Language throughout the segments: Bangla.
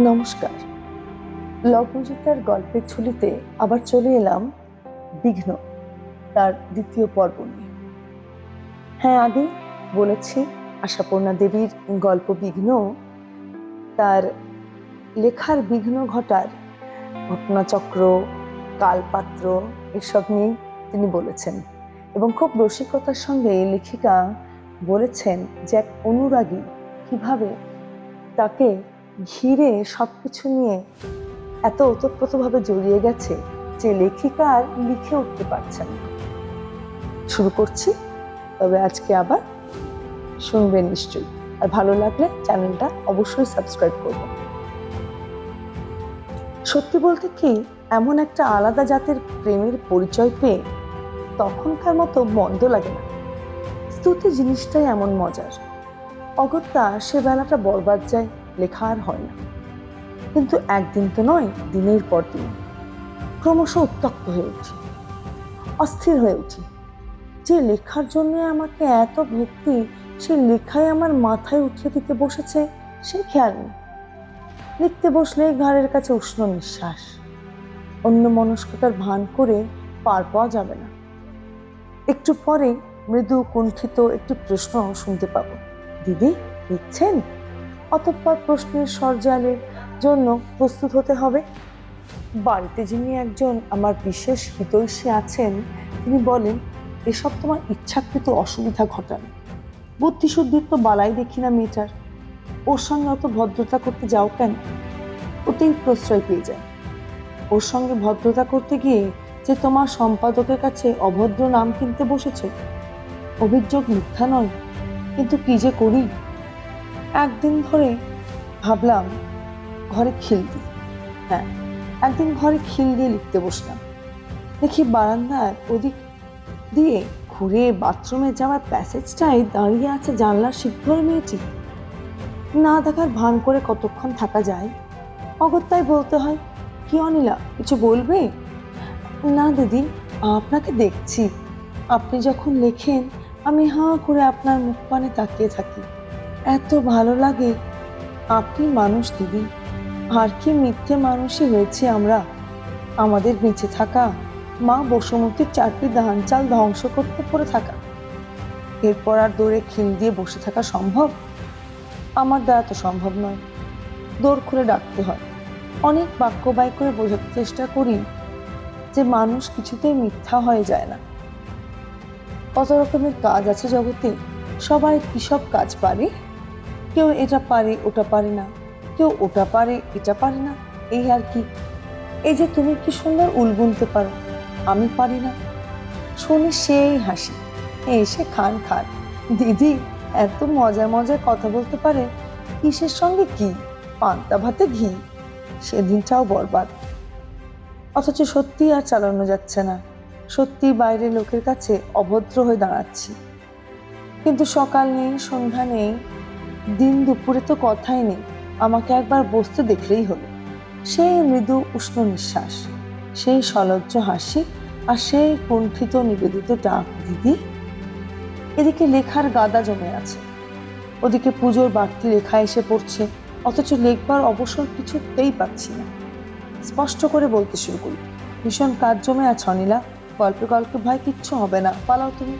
নমস্কার। লগ্নজিতার গল্পের ঝুলিতে আবার চলে এলাম বিঘ্ন, তার দ্বিতীয় পর্ব নিয়ে। হ্যাঁ আগে বলেছি আশাপূর্ণা দেবীর গল্প বিঘ্ন, তার লেখার বিঘ্ন ঘটার ঘটনাচক্র, কালপাত্র এসব নিয়ে তিনি বলেছেন এবং খুব রসিকতার সঙ্গে লেখিকা বলেছেন যে এক অনুরাগী কীভাবে তাকে ঘিরে সবকিছু নিয়ে এত ওতপ্রোতভাবে জড়িয়ে গেছে যে লেখিকা আর লিখে উঠতে পারছেন শুরু করছি, তবে আজকে আবার শুনবেন নিশ্চয়ই। আর ভালো লাগলে চ্যানেলটা অবশ্যই সাবস্ক্রাইব করবেন সত্যি বলতে কি, এমন একটা আলাদা জাতের প্রেমের পরিচয় পেয়ে তখনকার মতো মন্দ লাগে না। স্তুতি জিনিসটাই এমন মজার। অগত্যা সে বেলাটা বরবাদ যায় লেখা আর হয় না। কিন্তু একদিন তো নয়, দিনের পর দিন। ক্রমশ উত্তক্ত হয়ে উঠি। অস্থির হয়ে উঠি। যে লেখার জন্য আমাকে এত ভক্তি, সে লেখায় আমার মাথায় উঠিয়ে দিতে বসেছে, সে খেয়াল নেই। লিখতে বসলে ঘাড়ের কাছে উষ্ণ নিঃশ্বাস। অন্য মনস্কতার ভান করে পার পাওয়া যাবে না। একটু পরে মৃদু কুণ্ঠিত একটি প্রশ্ন শুনতে পাবো। দিদি, লিখছেন? অতঃপর প্রশ্নের সরজালের জন্য প্রস্তুত হতে হবে। বাড়িতে যিনি একজন আমার বিশেষ হিতৈষী আছেন, তিনি বলেন, এসব তোমার ইচ্ছাকৃত অসুবিধা ঘটান বুদ্ধিশুদ্ধির তো বালাই দেখি না মেয়েটার। ওর সঙ্গে অত ভদ্রতা করতে যাও কেন? ওতেই প্রশ্রয় পেয়ে যায়। ওর সঙ্গে ভদ্রতা করতে গিয়ে যে তোমার সম্পাদকের কাছে অভদ্র নাম কিনতে বসেছ, অভিযোগ মিথ্যা নয়। কিন্তু কি যে করি? একদিন ধরে ভাবলাম, ঘরে খিল দিই। হ্যাঁ একদিন ঘরে খিল দিয়ে লিখতে বসলাম। দেখি বারান্দার ওদিক দিয়ে ঘুরে বাথরুমে যাওয়ার প্যাসেজটায় দাঁড়িয়ে আছে জানলার শিখর মেয়েটি। না দেখার ভান করে কতক্ষণ থাকা যায়? অগত্যায় বলতে হয়, কি অনিলা, কিছু বলবে? না দিদি, আপনাকে দেখছি। আপনি যখন লেখেন, আমি হাঁ করে আপনার মুখ পানে তাকিয়ে থাকি। এত ভালো লাগে। আপনি মানুষ, দিদি। আর কি মিথ্যে মানুষই হয়েছে আমরা। আমাদের বেঁচে থাকা মা বসুমতির চারটি ধান চাল ধ্বংস করতে পড়ে থাকা। এরপর আর দৌড়ে খিল দিয়ে বসে থাকা সম্ভব? আমার দ্বারা তো সম্ভব নয়। দৌড় খুলে ডাকতে হয়। অনেক বাক্য বাই করে বোঝাতে চেষ্টা করি যে মানুষ কিছুতেই মিথ্যা হয়ে যায় না। কত রকমের কাজ আছে জগতে। সবাই কি সব কাজ পারে? কেউ এটা পারে, ওটা পারে না। কেউ ওটা পারে, এটা পারে না। এই আর কি? এই যে তুমি কি সুন্দর উল বুনতে পারো, আমি পারি না। শুনে সেই হাসি, এসে খান খান। দিদি, এত মজার মজার কথা বলতে পারে, কিসের সঙ্গে কি? পান্তা ভাতে ঘি, সেদিনটাও বরবাদ। অথচ সত্যি আর চালানো যাচ্ছে না। সত্যি বাইরে লোকের কাছে অভদ্র হয়ে দাঁড়াচ্ছি। কিন্তু সকাল নেই, সন্ধ্যা নেই দিন দুপুরে তো কথাই নেই। আমাকে একবার বসতে দেখলেই হলো। সেই মৃদু উষ্ণ নিঃশ্বাস, সেই সলজ্জ হাসি আর সেই কুণ্ঠিত নিবেদিত ডাক, দিদি? এদিকে লেখার গাদা জমে আছে। ওদিকে পুজোর বাড়তি লেখা এসে পড়ছে, অথচ লেখবার অবসর কিছুতেই পাচ্ছি না। স্পষ্ট করে বলতে শুরু করি ভীষণ কাজ জমে আছে অনিলা, গল্পে গল্পে ভাই কিচ্ছু হবে না, পালাও তুমি।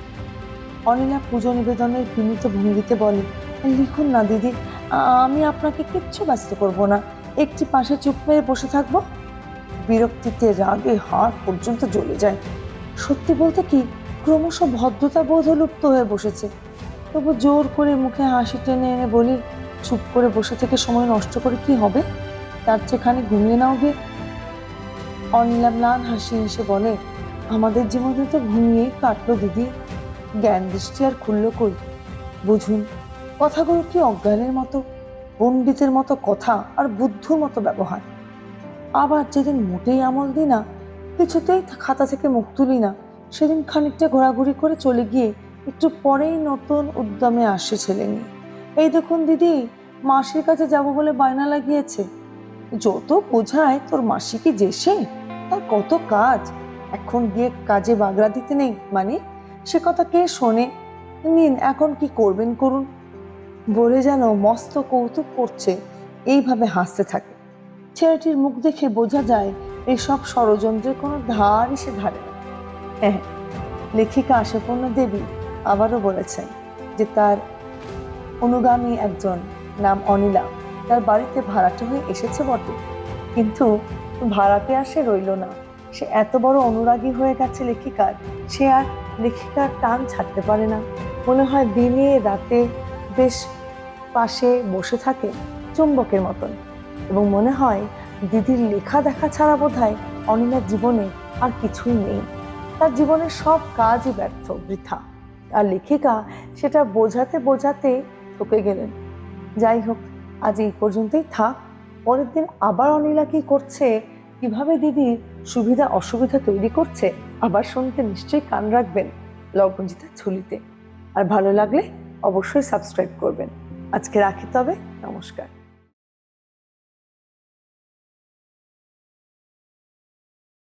অনিলা পুজো নিবেদনের বিনীত ভঙ্গিতে বলে লিখুন না, দিদি। আমি আপনাকে কিচ্ছু ব্যস্ত করব না। একটি পাশে চুপ মেরে বসে থাকব। বিরক্তিতে রাগে হাড় পর্যন্ত জ্বলে যায়। সত্যি বলতে কি, ক্রমশ ভদ্রতা বোধ লুপ্ত হয়ে বসেছে। তবু জোর করে মুখে হাসি টেনে এনে বলি, চুপ করে বসে থেকে সময় নষ্ট করে কি হবে? তার চেখানে ঘুমিয়ে নাও গে অনিলা ম্লান হাসি হেসে বলে, আমাদের জীবনে তো ঘুমিয়েই কাটলো, দিদি। জ্ঞান দৃষ্টি আর খুললো কই? বুঝুন কথাগুলো কি অজ্ঞানের মতো, পণ্ডিতের মতো কথা আর বুদ্ধর মতো ব্যবহার? আবার যেদিন মোটেই আমল দিই না, কিছুতেই খাতা থেকে মুখ তুলি না, সেদিন খানিকটা ঘোরাঘুরি করে চলে গিয়ে একটু পরেই নতুন উদ্যমে আসে ছেলে নিয়ে এই দেখুন দিদি, মাসির কাছে যাব বলে বায়না লাগিয়েছে। যত বোঝায় তোর মাসি কি যেসে তার কত কাজ? এখন গিয়ে কাজে বাগড়া দিতে নেই মানে? সে কথা কে শোনে? নিন, এখন কি করবেন করুন। বলে যেন মস্ত কৌতুক করছে, এইভাবে হাসতে থাকে। ছেলেটির মুখ দেখে বোঝা যায় এসব ষড়যন্ত্রের কোনো ধারই সে ধারে না। হ্যাঁ লেখিকা আশাপূর্ণ দেবী আবারও বলেছেন যে তার অনুগামী একজন নাম অনিলা, তার বাড়িতে ভাড়াটে হয়ে এসেছে বটে। কিন্তু ভাড়াতে আসে রইল না। সে এত বড় অনুরাগী হয়ে গেছে লেখিকার, সে আর লেখিকার টান ছাড়তে পারে না। মনে হয় দিনে, রাতে বেশ পাশে বসে থাকে চুম্বকের মতন এবং মনে হয় দিদির লেখা দেখা ছাড়া বোধহয় অনিলার জীবনে আর কিছুই নেই। তার জীবনের সব কাজই ব্যর্থ, বৃথা। আর লেখিকা সেটা বোঝাতে বোঝাতে ঠকে গেলেন। যাই হোক, আজ এই পর্যন্তই থাক। পরের দিন আবার অনিলা কি করছে, কীভাবে দিদির সুবিধা অসুবিধা তৈরি করছে, আবার শুনতে নিশ্চয়ই কান রাখবেন লবঞ্জিতা ঝুলিতে। আর ভালো লাগলে অবশ্যই সাবস্ক্রাইব করবেন। আজকে রাখি তবে নমস্কার।